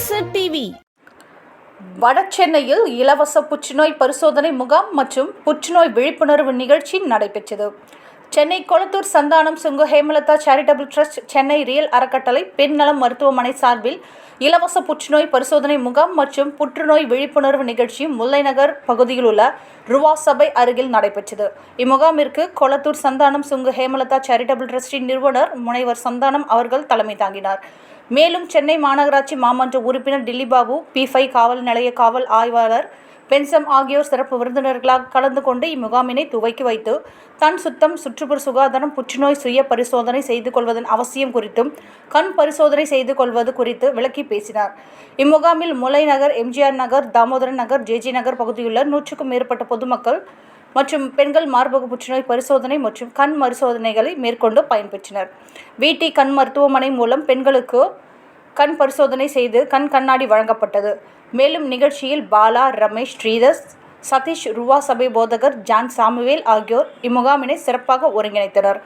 அரசு டிவி வடசென்னையில் இலவச புற்றுநோய் பரிசோதனை முகாம் மற்றும் புற்றுநோய் விழிப்புணர்வு நிகழ்ச்சி நடைபெற்றது. Chennai Kolathur Santhanam Sungu Hemalatha charitable trust Chennai real அறக்கட்டளை பெண் நலம் மருத்துவமனை சார்பில் இலவச புற்றுநோய் பரிசோதனை முகாம் மற்றும் புற்றுநோய் விழிப்புணர்வு நிகழ்ச்சி முல்லைநகர் பகுதியில் உள்ள ருவா சபை அருகில் நடைபெற்றது. இம்முகாமிற்கு கொளத்தூர் சந்தானம் சுங்கு ஹேமலதா சேரிட்டபிள் ட்ரஸ்டின் நிறுவனர் முனைவர் சந்தானம் அவர்கள் தலைமை தாங்கினார். மேலும் சென்னை மாநகராட்சி மாமன்ற உறுப்பினர் டில்லிபாபு பி ஃபை காவல் நிலைய காவல் ஆய்வாளர் பென்சம் ஆகியோர் சிறப்பு விருந்தினர்களாக கலந்து கொண்டு இம்முகாமினை துவக்கி வைத்து தன் சுத்தம் சுற்றுப்புற சுகாதாரம் புற்றுநோய் சுய பரிசோதனை செய்து கொள்வதன் அவசியம் குறித்தும் கண் பரிசோதனை செய்து கொள்வது குறித்து விளக்கி பேசினார். இம்முகாமில் முல்லை நகர் எம்ஜிஆர் நகர் தாமோதரன் நகர் ஜேஜி நகர் பகுதியுள்ள நூற்றுக்கும் மேற்பட்ட பொதுமக்கள் மற்றும் பெண்கள் மார்பக புற்றுநோய் பரிசோதனை மற்றும் கண் பரிசோதனைகளை மேற்கொண்டு பயன்பெற்றனர் வீட்டி கண் மருத்துவமனை மூலம் பெண்களுக்கு கண் பரிசோதனை செய்து கண் கண்ணாடி வழங்கப்பட்டது. மேலும் நிகழ்ச்சியில் பாலா ரமேஷ் ஸ்ரீதர் சதீஷ் ருவா சபை போதகர் ஜான் சாமுவேல் ஆகியோர் இம்முகாமினை சிறப்பாக ஒருங்கிணைத்தனர்.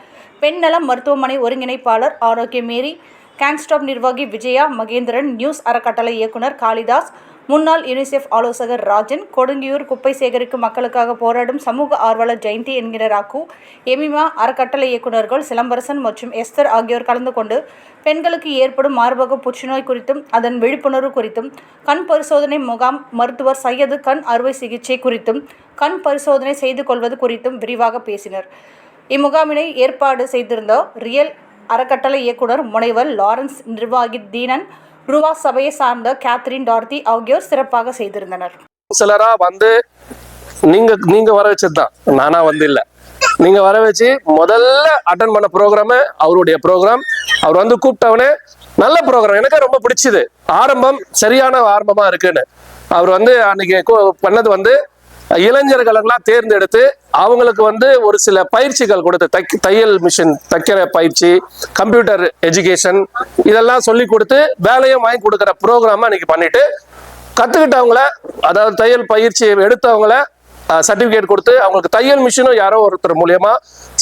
பெண் நலம் மருத்துவமனை ஒருங்கிணைப்பாளர் ஆரோக்கியமேரி கேன்ஸ்டாப் நிர்வாகி விஜயா மகேந்திரன் நியூஸ் அறக்கட்டளை இயக்குனர் காளிதாஸ் முன்னாள் யுனிசெஃப் ஆலோசகர் ராஜன் கொடுங்கியூர் குப்பை சேகரிக்கும் மக்களுக்காக போராடும் சமூக ஆர்வலர் ஜெயந்தி என்கிற ராக்கு எமிமா அறக்கட்டளை இயக்குநர்கள் சிலம்பரசன் மற்றும் எஸ்தர் ஆகியோர் கலந்து கொண்டு பெண்களுக்கு ஏற்படும் மார்பக புற்றுநோய் குறித்தும் அதன் விழிப்புணர்வு குறித்தும் கண் பரிசோதனை முகாம் மருத்துவர் சையது கண் அறுவை சிகிச்சை குறித்தும் கண் பரிசோதனை செய்து கொள்வது குறித்தும் விரிவாக பேசினர். இம்முகாமினை ஏற்பாடு செய்திருந்த ரியல் அறக்கட்டளை இயக்குனர் முனைவர் லாரன்ஸ் நிர்வாகி தீனன் ருவா சபையை சார்ந்த கேத்ரின் டார்த்தி ஆகியோர் சிறப்பாக செய்திருந்தனர். சிலரா வந்து நீங்க நீங்க வர வச்சதுதான். நானா வந்து இல்ல. நீங்க வர வச்சு முதல்ல அட்டன் பண்ண ப்ரோக்ராம் அவருடைய ப்ரோக்ராம் அவர் வந்து கூப்பிட்டவனே நல்ல ப்ரோக்ராம் எனக்கு ரொம்ப பிடிச்சது. ஆரம்பம் சரியான ஆரம்பமா இருக்குன்னு. அவர் வந்து அன்னைக்கு பண்ணது வந்து இளைஞர்களெல்லாம் தேர்ந்தெடுத்து அவங்களுக்கு வந்து ஒரு சில பயிற்சிகள் கொடுத்து தைக் தையல் மிஷின் தைக்கிற பயிற்சி கம்ப்யூட்டர் எஜுகேஷன் இதெல்லாம் சொல்லி கொடுத்து வேலையும் வாங்கி கொடுக்குற ப்ரோக்ராமை அன்னைக்கு பண்ணிட்டு கற்றுக்கிட்டவங்கள அதாவது தையல் பயிற்சி எடுத்தவங்கள சர்டிஃபிகேட் கொடுத்து அவங்களுக்கு தையல் மிஷினும் யாரோ ஒருத்தர் மூலியமா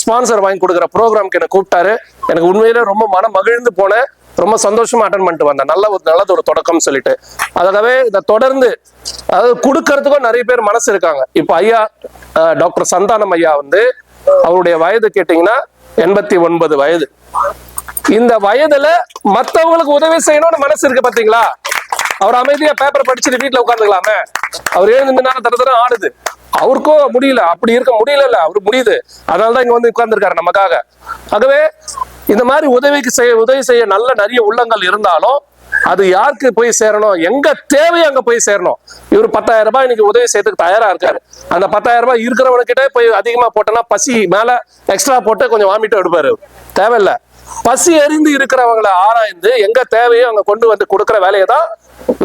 ஸ்பான்சர் வாங்கி கொடுக்குற ப்ரோக்ராம்க்கு என்னை கூப்பிட்டாரு. எனக்கு உண்மையிலே ரொம்ப மனம் மகிழ்ந்து போனேன். ரொம்ப சந்தோஷமா அட்டன் பண்ணிட்டு வந்தேன். நல்ல ஒரு நல்லது ஒரு தொடக்கம் சொல்லிட்டு. அதுக்காகவே இதை தொடர்ந்து அதாவது கொடுக்கறதுக்கும் நிறைய பேர் மனசு இருக்காங்க. இப்போ ஐயா டாக்டர் சந்தானம் ஐயா வந்து அவருடைய வயது கேட்டிங்கன்னா எண்பத்தி ஒன்பது வயது. இந்த வயதுல மத்தவங்களுக்கு உதவி செய்யணும்னு மனசு இருக்கு பாத்தீங்களா? அவர் அமைதியா பேப்பர் படிச்சுட்டு வீட்டுல உட்காந்துக்கலாமே அவர் எழுந்து தர தர ஆடுது. அவருக்கும் முடியல. அப்படி இருக்க முடியல அவரு முடியுது. அதனாலதான் இங்க வந்து உட்கார்ந்துருக்காரு நமக்காக. ஆகவே இந்த மாதிரி உதவிக்கு செய்ய உதவி செய்ய நல்ல நிறைய உள்ளங்கள் இருந்தாலும் அது யாருக்கு போய் சேரணும்? எங்க தேவையோ அங்க போய் சேரணும்? இவர் பத்தாயிரம் ரூபாய் இன்னைக்கு உதவி செய்யறதுக்கு தயாரா இருக்காரு. அந்த பத்தாயிரம் ரூபாய் இருக்கிறவனுக்கிட்ட போய் அதிகமா போட்டோன்னா பசி மேல எக்ஸ்ட்ரா போட்டு கொஞ்சம் வாமிட்டு எடுப்பாரு. தேவையில்லை. தேவையில்ல பசி எறிந்து இருக்கிறவங்களை ஆராய்ந்து எங்க தேவையோ அங்க கொண்டு வந்து கொடுக்கற வேலையை தான்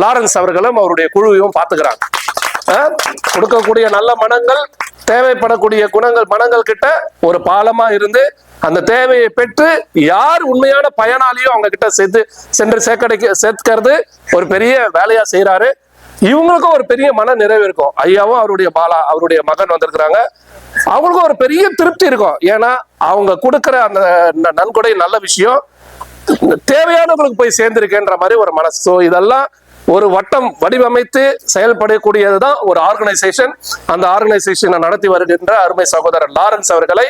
லாரன்ஸ் அவர்களும் அவருடைய குழுவையும் பாத்துக்கிறாங்க கொடுக்கக்கூடிய நல்ல மனங்கள் தேவைப்படக்கூடிய குணங்கள் மனங்கள் கிட்ட ஒரு பாலமா இருந்து அந்த தேவையை பெற்று யார் உண்மையான பயனாளியோ அவங்க கிட்ட சேர்த்து சென்று சேர்க்கடைக்க சேர்க்கிறது ஒரு பெரிய வேலையா செய்யறாரு இவங்களுக்கும் ஒரு பெரிய மன நிறைவு இருக்கும். ஐயாவும் அவருடைய பாலா அவருடைய மகன் வந்திருக்கிறாங்க. அவங்களுக்கும் ஒரு பெரிய திருப்தி இருக்கும். ஏன்னா அவங்க கொடுக்குற அந்த ந- நன்கொடை நல்ல விஷயம் தேவையானவங்களுக்கு போய் சேர்ந்திருக்கேன்ற மாதிரி ஒரு மனசு. ஸோ இதெல்லாம் ஒரு வட்டம் வடிவமைத்து செயல்படக்கூடியது தான் ஒரு ஆர்கனைசேஷன் அந்த ஆர்கனைசேஷனை நடத்தி வருகின்ற அருமை சகோதரர் லாரன்ஸ் அவர்களை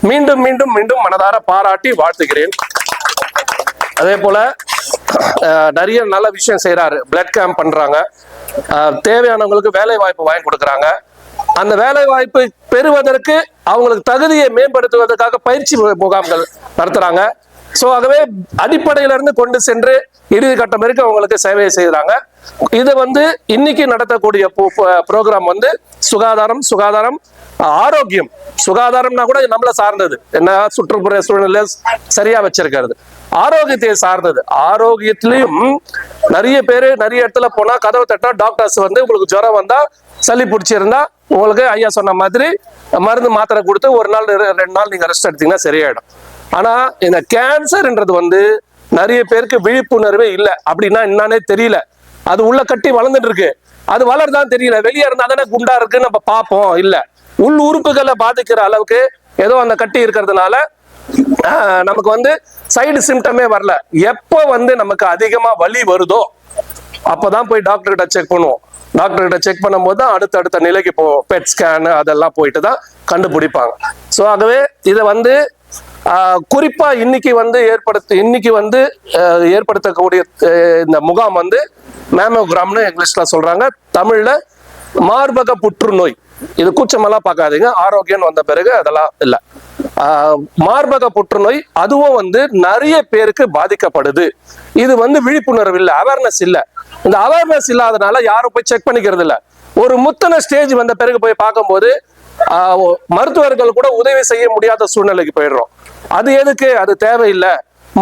மீண்டும் மீண்டும் மீண்டும் மனதார பாராட்டி வாழ்த்துகிறேன். அதே போல நிறைய நல்ல விஷயம் செய்றாரு. பிளட் கேம்ப் பண்றாங்க. அஹ், தேவையானவங்களுக்கு வேலை வாய்ப்பு வாங்கி கொடுக்குறாங்க. அந்த வேலை வாய்ப்பு பெறுவதற்கு அவங்களுக்கு தகுதியை மேம்படுத்துவதற்காக பயிற்சி முகாம்கள் நடத்துறாங்க. ஸோ ஆகவே அடிப்படையில இருந்து கொண்டு சென்று இறுதி கட்டம் வரைக்கும் அவங்களுக்கு சேவையை செய்கிறாங்க. இது வந்து இன்னைக்கு நடத்தக்கூடிய ப்ரோக்ராம் வந்து சுகாதாரம் சுகாதாரம் ஆரோக்கியம். சுகாதாரம்னா கூட நம்மள சார்ந்தது. என்ன சுற்றுப்புற சூழ்நிலை சரியா வச்சிருக்கிறது. ஆரோக்கியத்தை சார்ந்தது. ஆரோக்கியத்திலையும் நிறைய பேர் நிறைய இடத்துல போனா கதவை தட்டா டாக்டர்ஸ் வந்து உங்களுக்கு ஜுரம் வந்தா சளி பிடிச்சிருந்தா உங்களுக்கு ஐயா சொன்ன மாதிரி மருந்து மாத்திரை கொடுத்து ஒரு நாள் ரெண்டு நாள் நீங்க ரெஸ்ட் எடுத்தீங்கன்னா சரியாயிடும். ஆனா இந்த கேன்சர்ன்றது வந்து நிறைய பேருக்கு விழிப்புணர்வே இல்லை. அப்படின்னா என்னன்னே தெரியல. அது உள்ள கட்டி வளர்ந்துட்டு இருக்கு அது வளர்தான் தெரியல. வெளியே இருந்தா தானே குண்டா இருக்குன்னு நம்ம பார்ப்போம். இல்லை. உள் உறுப்புகளை பாதிக்கிற அளவுக்கு ஏதோ அந்த கட்டி இருக்கிறதுனால நமக்கு வந்து சைடு சிம்டமே வரல. எப்போ வந்து நமக்கு அதிகமா வலி வருதோ அப்பதான் போய் டாக்டர்கிட்ட செக் பண்ணுவோம். டாக்டர்கிட்ட செக் பண்ணும்போது தான் அடுத்த அடுத்த நிலைக்கு போவோம். பெட் ஸ்கேனு அதெல்லாம் போயிட்டு தான் கண்டுபிடிப்பாங்க. ஸோ ஆகவே இதை வந்து குறிப்பாக இன்னைக்கு வந்து ஏற்படுத்த இன்னைக்கு வந்து ஏற்படுத்தக்கூடிய இந்த முகாம் வந்து மேமோகிராம்னு இங்கிலீஷ்ல சொல்றாங்க. தமிழ்ல மார்பக புற்றுநோய். இது கூச்சமெல்லாம் பார்க்காதீங்க. ஆரோக்கியம் வந்த பிறகு அதெல்லாம் இல்லை. மார்பக புற்றுநோய் அதுவும் வந்து நிறைய பேருக்கு பாதிக்கப்படுது. இது வந்து விழிப்புணர்வு இல்லை அவேர்னஸ் இல்லை. இந்த அவேர்னஸ் இல்லாதனால யாரும் போய் செக் பண்ணிக்கிறது இல்லை ஒரு முத்தன ஸ்டேஜ் வந்த பிறகு போய் பார்க்கும்போது மருத்துவர்கள் கூட உதவி செய்ய முடியாத சூழ்நிலைக்கு போயிடுறோம். அது எதுக்கு? அது தேவையில்லை.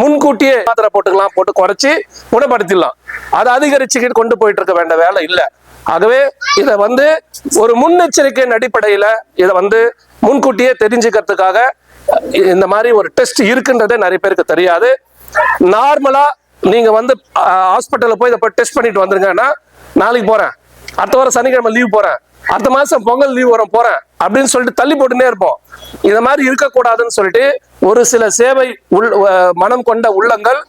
முன்கூட்டியே மாத்திரை போட்டுக்கலாம் போட்டு குறைச்சி குணப்படுத்திடலாம். அதை அதிகரிச்சுக்கிட்டு கொண்டு போயிட்டு இருக்க வேண்டிய வேலை இல்லை. ஆகவே இதை வந்து ஒரு முன்னெச்சரிக்கையின் அடிப்படையில இதை வந்து முன்கூட்டியே தெரிஞ்சுக்கிறதுக்காக இந்த மாதிரி ஒரு டெஸ்ட் இருக்குன்றதே நிறைய பேருக்கு தெரியாது. நார்மலா நீங்க வந்து ஹாஸ்பிட்டலில் போய் இதை போய் டெஸ்ட் பண்ணிட்டு வந்துருங்கன்னா நாளைக்கு போறேன். அடுத்த வாரம் சனிக்கிழமை லீவ் போறேன். அடுத்த மாசம் பொங்கல் லீவ் வரும் போறேன் அப்படின்னு சொல்லிட்டு தள்ளி போட்டுனே இருப்போம். இந்த மாதிரி இருக்கக்கூடாதுன்னு சொல்லிட்டு ஒரு சில சேவை உள் மனம் கொண்ட உள்ளங்கள்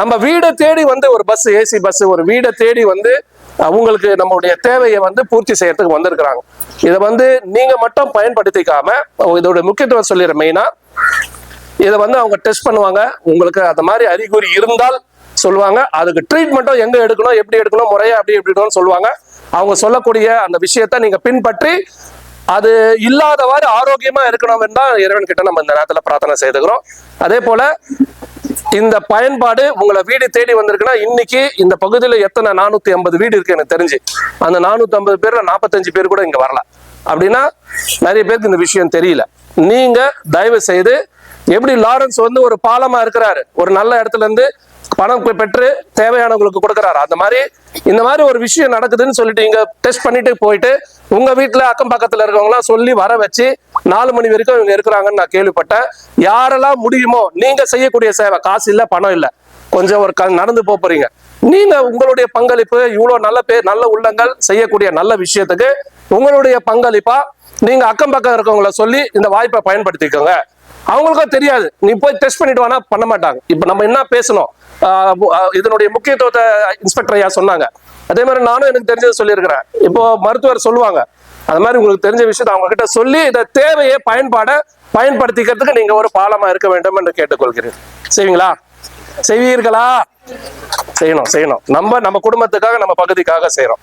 நம்ம வீடை தேடி வந்து ஒரு பஸ் ஏசி பஸ் ஒரு வீடை தேடி வந்து அவங்களுக்கு நம்மளுடைய தேவையை வந்து பூர்த்தி செய்யறதுக்கு வந்திருக்கிறாங்க. இதை வந்து நீங்க மட்டும் பயன்படுத்திக்காம இதோட முக்கியத்துவம் சொல்லிடுற மெயினா இதை வந்து அவங்க டெஸ்ட் பண்ணுவாங்க. உங்களுக்கு அந்த மாதிரி அறிகுறி இருந்தால் சொல்லுவாங்க. அதுக்கு ட்ரீட்மெண்ட்டும் எங்க எடுக்கணும் எப்படி எடுக்கணும் முறையா அப்படி எப்படி எடுக்கணும்னு சொல்லுவாங்க. அவங்க சொல்லக்கூடிய அந்த விஷயத்தை நீங்க பின்பற்றி அது இல்லாதவாறு ஆரோக்கியமா இருக்கணும் தான் இறைவன் கிட்ட நம்ம இந்த நேரத்துல பிரார்த்தனை செய்துக்கிறோம். அதே போல இந்த பயன்பாடு உங்களை வீடு தேடி வந்திருக்குன்னா இன்னைக்கு இந்த பகுதியில எத்தனை நானூத்தி ஐம்பது வீடு இருக்கு எனக்கு தெரிஞ்சு. அந்த நானூத்தி ஐம்பது பேர்ல நாற்பத்தஞ்சு பேர் கூட இங்க வரல அப்படின்னா நிறைய பேருக்கு இந்த விஷயம் தெரியல. நீங்க தயவு செய்து எப்படி லாரன்ஸ் வந்து ஒரு பாலமா இருக்கிறாரு ஒரு நல்ல இடத்துல இருந்து பணம் பெற்று தேவையானவங்களுக்கு கொடுக்குறாரு. அந்த மாதிரி இந்த மாதிரி ஒரு விஷயம் நடக்குதுன்னு சொல்லிட்டு இங்க டெஸ்ட் பண்ணிட்டு போயிட்டு உங்க வீட்டுல அக்கம் பக்கத்துல இருக்கவங்களாம் சொல்லி வர வச்சு நாலு மணி வரைக்கும் இவங்க இருக்கிறாங்கன்னு நான் கேள்விப்பட்டேன். யாரெல்லாம் முடியுமோ நீங்க செய்யக்கூடிய சேவை காசு இல்ல பணம் இல்ல கொஞ்சம் ஒரு க- நடந்து போறீங்க. நீங்க உங்களுடைய பங்களிப்பு இவ்வளவு நல்ல பேர் நல்ல உள்ளங்கள் செய்யக்கூடிய நல்ல விஷயத்துக்கு உங்களுடைய பங்களிப்பா நீங்க அக்கம் பக்கம் இருக்கவங்கள சொல்லி இந்த வாய்ப்பை பயன்படுத்திக்கோங்க. அவங்களுக்கும் தெரியாது. நீ போய் டெஸ்ட் பண்ணிட்டு வானா பண்ண மாட்டாங்க. இப்ப நம்ம என்ன பேசணும்? ஆஹ் இதனுடைய முக்கியத்துவத்தை இன்ஸ்பெக்டர் ஐயா சொன்னாங்க. அதே மாதிரி நானும் எனக்கு தெரிஞ்சது சொல்லியிருக்கிறேன். இப்போ மருத்துவர் சொல்லுவாங்க. அது மாதிரி உங்களுக்கு தெரிஞ்ச விஷயத்தை அவங்க கிட்ட சொல்லி இந்த தேவையை பயன்பாட பயன்படுத்திக்கிறதுக்கு நீங்க ஒரு பாலமா இருக்க வேண்டும் என்று கேட்டுக்கொள்கிறேன். செய்வீங்களா? செய்வீர்களா? செய்யணும் செய்யணும். நம்ம நம்ம குடும்பத்துக்காக நம்ம பகுதிக்காக செய்யறோம்.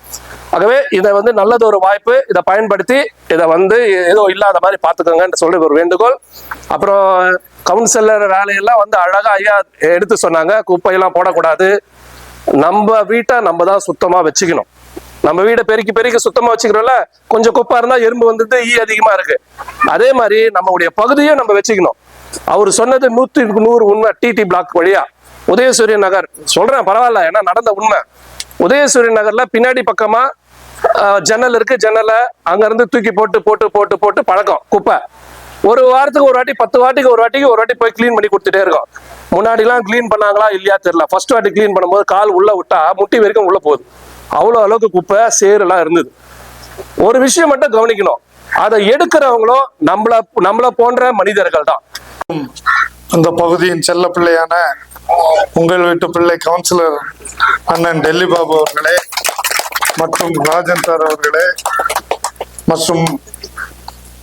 ஆகவே இதை வந்து நல்லது ஒரு வாய்ப்பு இதை பயன்படுத்தி இதை வந்து ஏதோ இல்லாத மாதிரி பார்த்துக்கோங்கன்னு சொல்லி ஒரு வேண்டுகோள். அப்புறம் கவுன்சிலர் வேலையெல்லாம் வந்து அழகா ஐயா எடுத்து சொன்னாங்க குப்பையெல்லாம் போடக்கூடாது. நம்ம வீட்டை நம்ம தான் சுத்தமா வச்சுக்கணும். நம்ம வீடை பெருக்கி பெருக்கி சுத்தமா வச்சுக்கிறோம்ல கொஞ்சம் குப்பா இருந்தா எறும்பு வந்துட்டு ஈ அதிகமா இருக்கு. அதே மாதிரி நம்மளுடைய பகுதியும் நம்ம வச்சுக்கணும். அவர் சொன்னது நூத்தி நூறு உண்மை டிடி பிளாக் வழியா. உதயசூரிய நகர். சொல்றேன் பரவாயில்ல ஏன்னா நடந்த உண்மை. உதயசூரிய நகர்ல பின்னாடி பக்கமா ஆஹ், ஜன்னல் இருக்கு. ஜன்னலை அங்க இருந்து தூக்கி போட்டு போட்டு போட்டு போட்டு பழக்கம் குப்பை. ஒரு வாரத்துக்கு ஒரு வாட்டி பத்து வாட்டிக்கு ஒரு வாட்டிக்கு ஒரு வாட்டி போய் க்ளீன் பண்ணி கொடுத்துட்டே இருக்கோம். முன்னாடிலாம் க்ளீன் பண்ணாங்களா? இல்லையா தெரியல. ஃபர்ஸ்ட் வாட்டி க்ளீன் பண்ணும்போது கால் உள்ள விட்டா முட்டி வரைக்கும் உள்ள போகுது. அவ்வளோ அளவுக்கு குப்பை சேரெல்லாம் இருந்தது. ஒரு விஷயம் மட்டும் கவனிக்கணும். அதை எடுக்கிறவங்களும் நம்மள நம்மள போன்ற மனிதர்கள் தான் அந்த பகுதியின் செல்ல பிள்ளையான உங்கள் வீட்டு பிள்ளை கவுன்சிலர் அண்ணன் டெல்லி பாபு அவர்களே மற்றும் ராஜன் சார் அவர்களே மற்றும்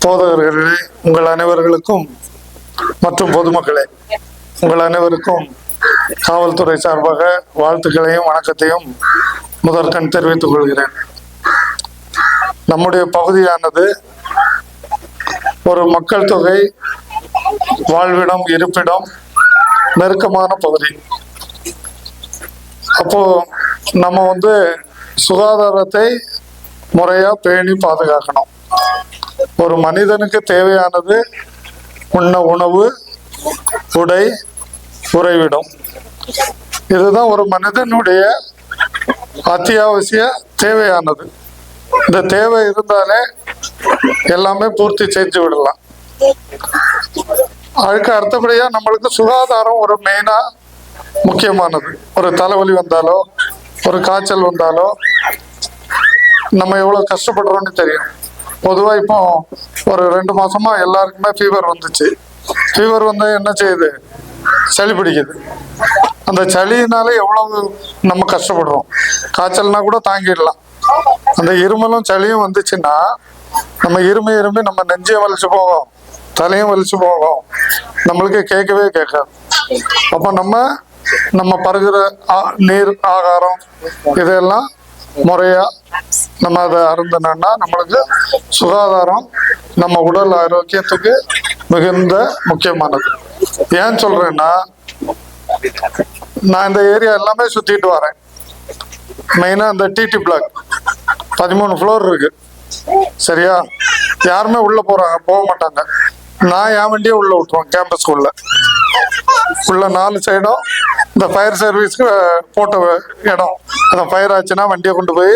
போதகர்களே உங்கள் அனைவர்களுக்கும் மற்றும் பொதுமக்களே உங்கள் அனைவருக்கும் காவல்துறை சார்பாக வாழ்த்துக்களையும் வணக்கத்தையும் முதற்கண் தெரிவித்துக் கொள்கிறேன். நம்முடைய பகுதியானது ஒரு மக்கள் தொகை வாழ்விடம் இருப்பிடம் நெருக்கமான பகுதி. அப்போ நம்ம வந்து சுகாதாரத்தை முறையா பேணி பாதுகாக்கணும். ஒரு மனிதனுக்கு தேவையானது உண்ண உணவு உடை உறைவிடம். இதுதான் ஒரு மனிதனுடைய அத்தியாவசிய தேவையானது. இந்த தேவை இருந்தாலே எல்லாமே பூர்த்தி செஞ்சு விடலாம். அதுக்கு அடுத்தபடியா நம்மளுக்கு சுகாதாரம் ஒரு மெயினா முக்கியமானது. ஒரு தலைவலி வந்தாலோ ஒரு காய்ச்சல் வந்தாலோ நம்ம எவ்வளவு கஷ்டப்படுறோம்னு தெரியும். பொதுவா இப்போ ஒரு ரெண்டு மாசமா எல்லாருக்குமே ஃபீவர் வந்துச்சு. ஃபீவர் வந்து என்ன செய்யுது? சளி பிடிக்குது. அந்த சளியினால எவ்வளவு நம்ம கஷ்டப்படுறோம். காய்ச்சல்னா கூட தாங்கிடலாம். அந்த இருமலும் சளியும் வந்துச்சுன்னா நம்ம இருமை இருமை நம்ம நெஞ்சே வலிச்சு போகும். தலையும் வலிச்சு போகும். நம்மளுக்கு கேட்கவே கேட்காது. அப்போ நம்ம நம்ம பருகிற ஆ- நீர் ஆகாரம் இதெல்லாம் முறையா நம்ம அதை அருந்தணும்னா நம்மளுக்கு சுகாதாரம் நம்ம உடல் ஆரோக்கியத்துக்கு மிகுந்த முக்கியமானது. ஏன் சொல்றேன்னா நான் இந்த ஏரியா எல்லாமே சுத்திட்டு வரேன். மெயினா இந்த டிடி பிளாக் பதிமூணு ஃப்ளோர் இருக்கு. சரியா? யாருமே உள்ள போறாங்க போக மாட்டாங்க. நான் என் வண்டியை உள்ள விட்டுருவேன் கேம்பஸ்க்குள்ள உள்ள உள்ள நாலு சைடும் இந்த ஃபயர் சர்வீஸ்க்கு போட்ட இடம். அந்த ஃபயர் ஆச்சுன்னா வண்டியை கொண்டு போய்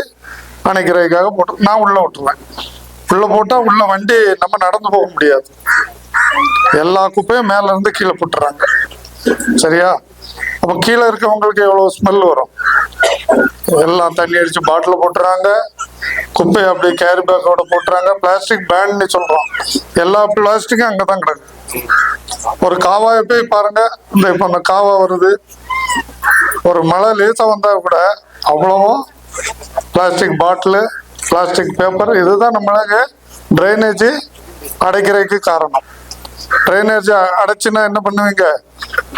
அணைக்கிறதுக்காக போட்டு நான் உள்ள விட்டுருவேன். உள்ள போட்டா உள்ள வண்டி நம்ம நடந்து போக முடியாது. எல்லா குப்பையும் மேல இருந்து கீழே போட்டுறாங்க. சரியா? அப்போ கீழே இருக்கவங்களுக்கு எவ்வளவு ஸ்மெல் வரும்? எல்லாம் தண்ணி அடிச்சு பாட்டில் போட்டுறாங்க. குப்பையை அப்படியே கேரி பேக்கோட போட்டுறாங்க. பிளாஸ்டிக் பேன்னு சொல்றோம். எல்லா பிளாஸ்டிக்கும் அங்கதான் கிடக்கு. ஒரு காவாயை போய் பாருங்க. இந்த இப்போ அந்த காவா வருது. ஒரு மழை லேசாக வந்தா கூட அவ்வளவும் பிளாஸ்டிக் பாட்டிலு பிளாஸ்டிக் பேப்பர் இதுதான் நம்மளுக்கு ட்ரைனேஜ் அடைக்கிறதுக்கு காரணம். ட்ரைனேஜ் அடைச்சுன்னா என்ன பண்ணுவீங்க?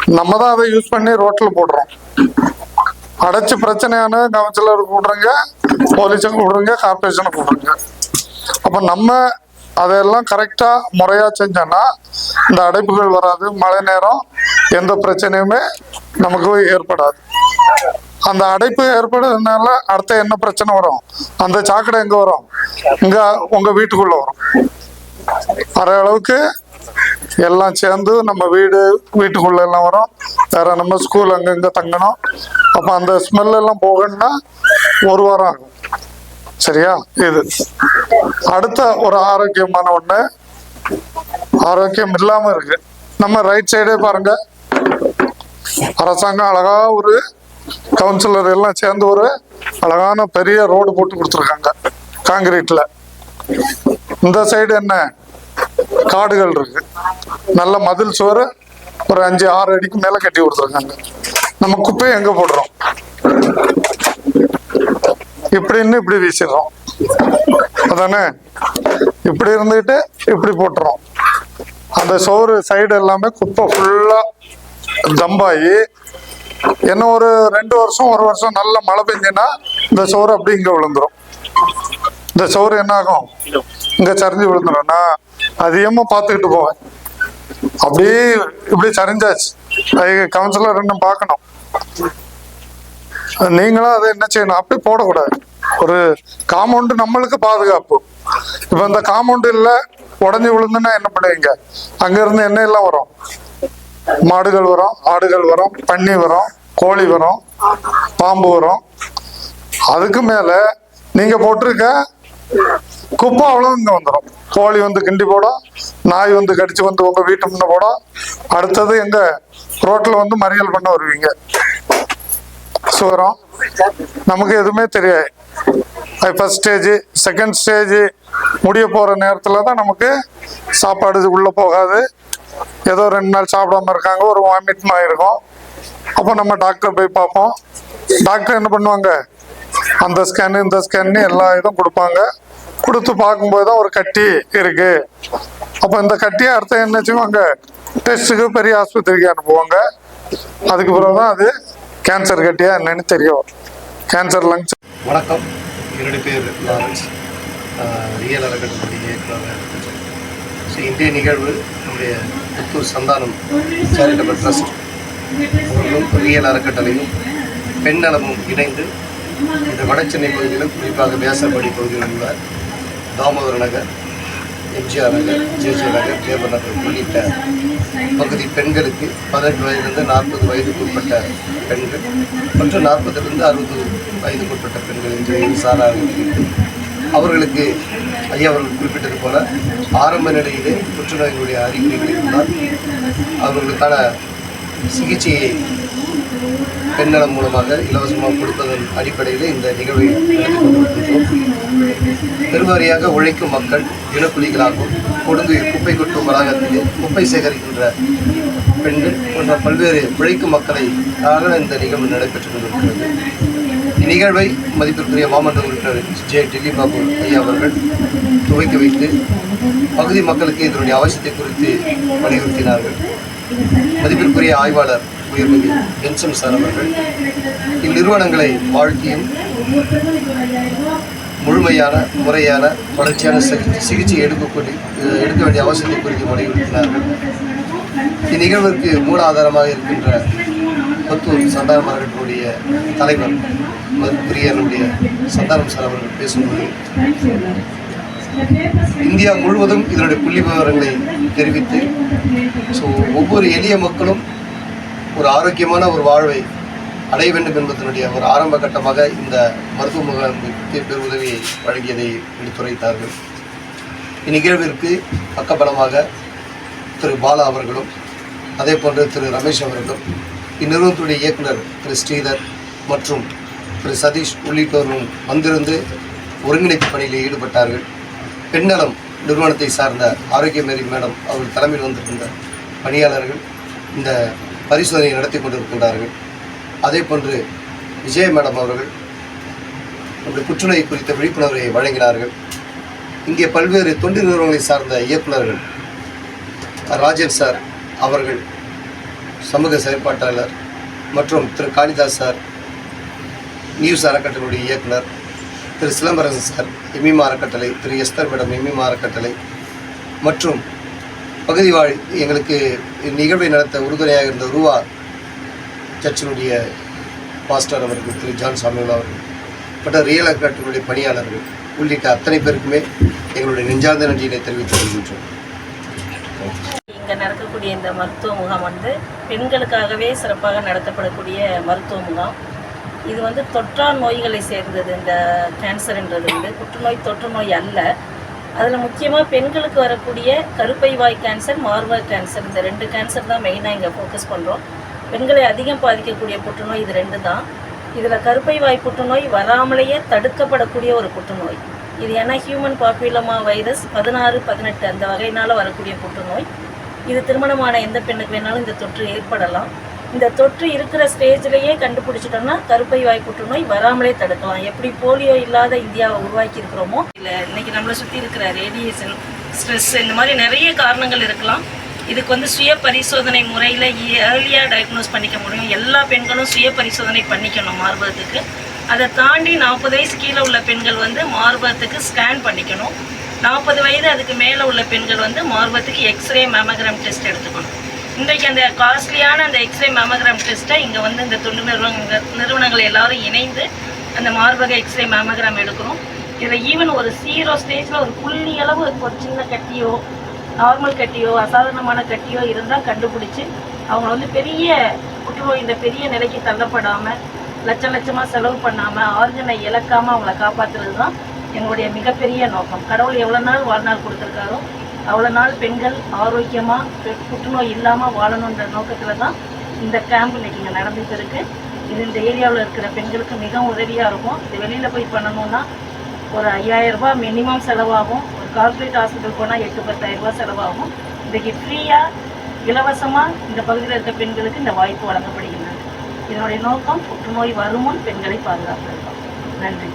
நம்ம தான் அதை யூஸ் பண்ணி ரோட்ல போடுறோம். அடைச்சு பிரச்சனையான கவுன்சிலர் கூடுறங்க போலீஸும் கூடுறங்க கார்பரேஷனை கூடுறங்க அப்ப நம்ம அதையெல்லாம் கரெக்டா முறையா செஞ்சோம்னா இந்த அடைப்புகள் வராது மழை நேரம் எந்த பிரச்சனையுமே நமக்கு ஏற்படாது. அந்த அடைப்பு ஏற்படுறதுனால அடுத்த என்ன பிரச்சனை வரும்? அந்த சாக்கடை எங்க வரும்? இங்க உங்க வீட்டுக்குள்ள வரும். வர அளவுக்கு எல்லாம் சேர்ந்து நம்ம வீடு வீட்டுக்குள்ள எல்லாம் வரும். வேற நம்ம ஸ்கூல் அங்கங்க தங்கணும். அப்ப அந்த ஸ்மெல் எல்லாம் போகணும்னா ஒரு வாரம் ஆகும். சரியா? இது. அடுத்த ஒரு ஆரோக்கியமான ஒண்ணு. ஆரோக்கியம் இல்லாம இருக்கு. நம்ம ரைட் சைடே பாருங்க. அரசாங்கம் அழகா ஒரு கவுன்சிலர் எல்லாம் சேர்ந்து ஒரு அழகான பெரிய ரோடு போட்டு கொடுத்துருக்காங்க. காங்கிரீட்ல இந்த சைடு என்ன? காடுகள் இருக்கு. நல்ல மதில் சுவர் ஒரு அஞ்சு ஆறு அடிக்கு மேல கட்டி கொடுத்துருக்காங்க. நம்ம குப்பையை எங்க போடுறோம்? இப்படின்னு இப்படி வீசிடுறோம். அதானே? இப்படி இருந்துகிட்டு இப்படி போட்டுறோம். அந்த சோறு சைடு எல்லாமே குப்பை ஃபுல்லா ஜம்பாயி என்ன ஒரு ரெண்டு வருஷம் ஒரு வருஷம் நல்ல மழை பெஞ்சுன்னா இந்த சோறு அப்படி இங்க விழுந்துரும். இந்த சோறு என்ன ஆகும்? இங்க சரிஞ்சு விழுந்துடும்னா அதிகமாக அதிகமா பார்த்துக்கிட்டு போவேன். அப்படியே இப்படி சரிஞ்சாச்சு. கவுன்சிலர் ரெண்டும் பார்க்கணும். நீங்களும் அதை என்ன செய்யணும்? அப்படி போடக்கூடாது. ஒரு காம்பவுண்டு நம்மளுக்கு பாதுகாப்பு. இப்ப இந்த காம்பவுண்டு இல்ல உடஞ்சி விழுந்துன்னா என்ன பண்ணுவீங்க? அங்க இருந்து என்ன எல்லாம் வரும். மாடுகள் வரும் ஆடுகள் வரும் பன்னி வரும் கோழி வரும் பாம்பு வரும். அதுக்கு மேல நீங்க போட்டிருக்க குப்பம் அவ்வளவு இங்க வந்துடும் கோழி வந்து கிண்டி போடும் நாய் வந்து கடிச்சு வந்து உங்க வீட்டு முன்ன போடும். அடுத்தது எங்க ரோட்ல வந்து மறியல் பண்ண வருவீங்க. சுகரம் நமக்கு எதுவுமே தெரியாது. ஃபர்ஸ்ட் ஸ்டேஜ் செகண்ட் ஸ்டேஜ் முடிய போற நேரத்துல தான் நமக்கு சாப்பாடு உள்ள போகாது. ஏதோ ரெண்டு நாள் சாப்பிடாம இருக்காங்க ஒரு வாமிட் ஆகிருக்கும் அப்போ நம்ம டாக்டர் போய் பார்ப்போம். டாக்டர் என்ன பண்ணுவாங்க? அந்த ஸ்கேன் இந்த ஸ்கேன் எல்லா இதுவும் கொடுப்பாங்க. கொடுத்து பார்க்கும்போது தான் ஒரு கட்டி இருக்கு. அப்போ இந்த கட்டியை அர்த்தம் என்ன செய்வாங்க டெஸ்ட்டுக்கு பெரிய ஆஸ்பத்திரிக்கு அனுப்புவாங்க. அதுக்கு பிறகு தான் அது கேன்சர் கட்டியா என்னன்னு தெரியும். கேன்சர் லங்ஸ் வணக்கம். என்னுடைய பேர் லாரன்ஸ். ரியல் அறக்கட்டளை இயக்குநராக ஸோ இன்றைய நிகழ்வு நம்முடைய புத்தூர் சந்தானம் சேரிட்டபிள் ட்ரஸ்ட் அவர்களும் ரியல் அறக்கட்டளையும் பெண் நலமும் இணைந்து இந்த வடச்சென்னை பகுதியிலும் குறிப்பாக வேசப்படி பகுதியில் உள்ள தாமோதர நகர் எம்ஜிஆர் நகர் ஜேஜே நகர் தேவர் நகர் உள்ளிட்ட பகுதி பெண்களுக்கு பதினெட்டு வயதிலிருந்து நாற்பது வயதுக்கு உட்பட்ட பெண்கள் மற்றும் நாற்பதிலிருந்து அறுபது வயதுக்கு உட்பட்ட பெண்கள் என்று சாராக அவர்களுக்கு ஐயா அவர்கள் குறிப்பிட்டது போல ஆரம்ப நிலையிலே புற்றுநோய்களுடைய அறிகுறிகள் இருந்தால் அவர்களுக்கான சிகிச்சையை பெண்ணலம் மூலமாக இலவசமாக கொடுப்பதன் அடிப்படையில் இந்த நிகழ்வை பெருவாரியாக உழைக்கும் மக்கள் இனப்புலிகளாகவும் கொடுங்கு குப்பை கொட்டும் வளாகத்திலே குப்பை சேகரிக்கின்ற பெண்கள் போன்ற பல்வேறு உழைக்கும் மக்களை காக இந்த நிகழ்வு நடைபெற்றுக் கொண்டிருக்கிறது. இந்நிகழ்வை மதிப்பிற்குரிய மாமன்ற உறுப்பினர் ஜே. டில்லி பாபு ஐயா அவர்கள் துவக்கி வைத்து பகுதி மக்களுக்கு இதனுடைய அவசியத்தை குறித்து வலியுறுத்தினார்கள். மதிப்பிற்குரிய ஆய்வாளர் உயர்மிகு பென்சன் சார் அவர்கள் இந்நிறுவனங்களை வாழ்க்கையும் முழுமையான முறையான வளர்ச்சியான சிகிச்சை எடுக்கக்கூடிய எடுக்க வேண்டிய அவசியத்தை குறித்து வலியுறுத்தினார்கள் இந்நிகழ்விற்கு மூல ஆதாரமாக இருக்கின்ற கொத்தூர் சந்தானம் அவர்களுடைய தலைவர் மதிப்புரிய சந்தானம் சார் அவர்கள் பேசும்போது இந்தியா முழுவதும் இதனுடைய புள்ளி விவரங்களை தெரிவித்து ஸோ ஒவ்வொரு எளிய மக்களும் ஒரு ஆரோக்கியமான ஒரு வாழ்வை அடைய வேண்டும் என்பதனுடைய ஒரு ஆரம்ப கட்டமாக இந்த மருத்துவ முகாமுக்கு பெருவுதவியை வழங்கியதை எடுத்துரைத்தார்கள் இந்நிகழ்விற்கு பக்கபலமாக திரு பாலா அவர்களும் அதே போன்று திரு ரமேஷ் அவர்களும் இந்நிறுவனத்துடைய இயக்குனர் திரு ஸ்ரீதர் மற்றும் திரு சதீஷ் உள்ளிட்டோரும் வந்திருந்து ஒருங்கிணைப்பு பணியில் ஈடுபட்டார்கள். பெண்ணலம் நிறுவனத்தை சார்ந்த ஆரோக்கியமேரி மேடம் அவர்கள் தலைமையில் வந்திருந்த பணியாளர்கள் இந்த பரிசோதனை நடத்தி கொண்டிருக்கின்றார்கள். அதே போன்று விஜய மேடம் அவர்கள் நம்முடைய புற்றுநோய் குறித்த விழிப்புணர்வை வழங்கினார்கள். இங்கே பல்வேறு தொண்டு நிறுவனங்களை சார்ந்த இயக்குநர்கள் ராஜன் சார் அவர்கள் சமூக செயற்பாட்டாளர் மற்றும் திரு. காளிதாஸ் சார் நியூஸ் அறக்கட்டளையுடைய இயக்குனர் திரு. சிலம்பரசன் சார் எம்இமா அறக்கட்டளை திரு. எஸ்தர் மேடம் எம்இமா அறக்கட்டளை மற்றும் பகுதி வாழ் எங்களுக்கு நிகழ்வை நடத்த உறுதுணையாக இருந்த ரூவா சர்ச்சினுடைய பாஸ்டர் அவர்கள் திரு ஜான் சாமியுல் அவர்கள் மற்ற ரியல் அறக்கட்டளையுடைய பணியாளர்கள் உள்ளிட்ட அத்தனை பேருக்குமே எங்களுடைய நெஞ்சார்ந்த நன்றியினை தெரிவித்துக் கொள்கின்றோம். இங்கே நடக்கக்கூடிய இந்த மருத்துவ முகாம் வந்து பெண்களுக்காகவே சிறப்பாக நடத்தப்படக்கூடிய மருத்துவ முகாம். இது வந்து தொற்றா நோய்களை சேர்ந்தது இந்த கேன்சர்ன்றது வந்து புற்றுநோய் தொற்று நோய் அல்ல. அதில் முக்கியமாக பெண்களுக்கு வரக்கூடிய கருப்பை வாய் கேன்சர் மார்வாய் கேன்சர் இந்த ரெண்டு கேன்சர் தான் மெயினாக இங்கே ஃபோக்கஸ் பண்ணுறோம் பெண்களை அதிகம் பாதிக்கக்கூடிய புற்றுநோய் இது ரெண்டு தான். இதில் கருப்பை வாய் புற்றுநோய் வராமலேயே தடுக்கப்படக்கூடிய ஒரு புற்றுநோய். இது ஏன்னா ஹியூமன் பாப்புலமா வைரஸ் பதினாறு பதினெட்டு அந்த வகையினால் வரக்கூடிய புற்றுநோய். இது திருமணமான எந்த பெண்ணுக்கு வேணாலும் இந்த தொற்று ஏற்படலாம். இந்த தொற்று இருக்கிற ஸ்டேஜ்லேயே கண்டுபிடிச்சிட்டோம்னா கருப்பை வாய் புற்றுநோய் வராமலே தடுக்கலாம். எப்படி போலியோ இல்லாத இந்தியாவை உருவாக்கி இருக்கிறோமோ இல்லை இன்னைக்கு நம்மளை சுற்றி இருக்கிற ரேடியேஷன் ஸ்ட்ரெஸ் இந்த மாதிரி நிறைய காரணங்கள் இருக்கலாம். இதுக்கு வந்து சுய பரிசோதனை முறையில் ஏர்லியாக டயக்னோஸ் பண்ணிக்க முடியும். எல்லா பெண்களும் சுய பரிசோதனை பண்ணிக்கணும் மார்பகத்துக்கு. அதை தாண்டி நாற்பது வயசு கீழே உள்ள பெண்கள் வந்து மார்பகத்துக்கு ஸ்கேன் பண்ணிக்கணும். நாற்பது வயது அதுக்கு மேலே உள்ள பெண்கள் வந்து மார்பகத்துக்கு எக்ஸ்ரே மேமோகிராம் டெஸ்ட் எடுத்துக்கணும். இன்றைக்கு அந்த காஸ்ட்லியான அந்த எக்ஸ்ரே மேமோகிராம் டெஸ்ட்டை இங்கே வந்து இந்த தொண்டு நிறுவனங்கள் நிறுவனங்கள் எல்லாரும் இணைந்து அந்த மார்பக எக்ஸ்ரே மேமோகிராம் எடுக்கிறோம். இதில் ஈவன் ஒரு சீரோ ஸ்டேஜில் ஒரு புள்ளி அளவு ஒரு சின்ன கட்டியோ நார்மல் கட்டியோ அசாதாரணமான கட்டியோ இருந்தால் கண்டுபிடிச்சி அவங்க வந்து பெரிய புற்றுநோய் இந்த பெரிய நிலைக்கு தள்ளப்படாமல் லட்சம் லட்சமாக செலவு பண்ணாமல் ஆர்கனை இழக்காமல் அவங்கள காப்பாற்றுறது தான் எங்களுடைய மிகப்பெரிய நோக்கம். கடவுள் எவ்வளோ நாள் வாழ்நாள் கொடுத்துருக்காரோ அவ்வளோ நாள் பெண்கள் ஆரோக்கியமாக புற்றுநோய் இல்லாமல் வாழணுன்ற நோக்கத்தில் தான் இந்த கேம்ப் இன்றைக்கி இங்கே நடந்துகிட்டு இருக்கு. இது இந்த ஏரியாவில் இருக்கிற பெண்களுக்கு மிகவும் உதவியாக இருக்கும். இது வெளியில் போய் பண்ணணும்னா ஒரு ஐயாயிரம் மினிமம் செலவாகும். ஒரு கார்ப்பரேட் ஹாஸ்பிட்டல் போனால் எட்டு பத்தாயிரம் செலவாகும். இன்றைக்கி ஃப்ரீயாக இலவசமாக இந்த பகுதியில் இருக்க பெண்களுக்கு இந்த வாய்ப்பு வழங்கப்படுகின்றது. இதனுடைய நோக்கம் புற்றுநோய் வருமுன் பெண்களை பாதுகாப்பது தான். நன்றி.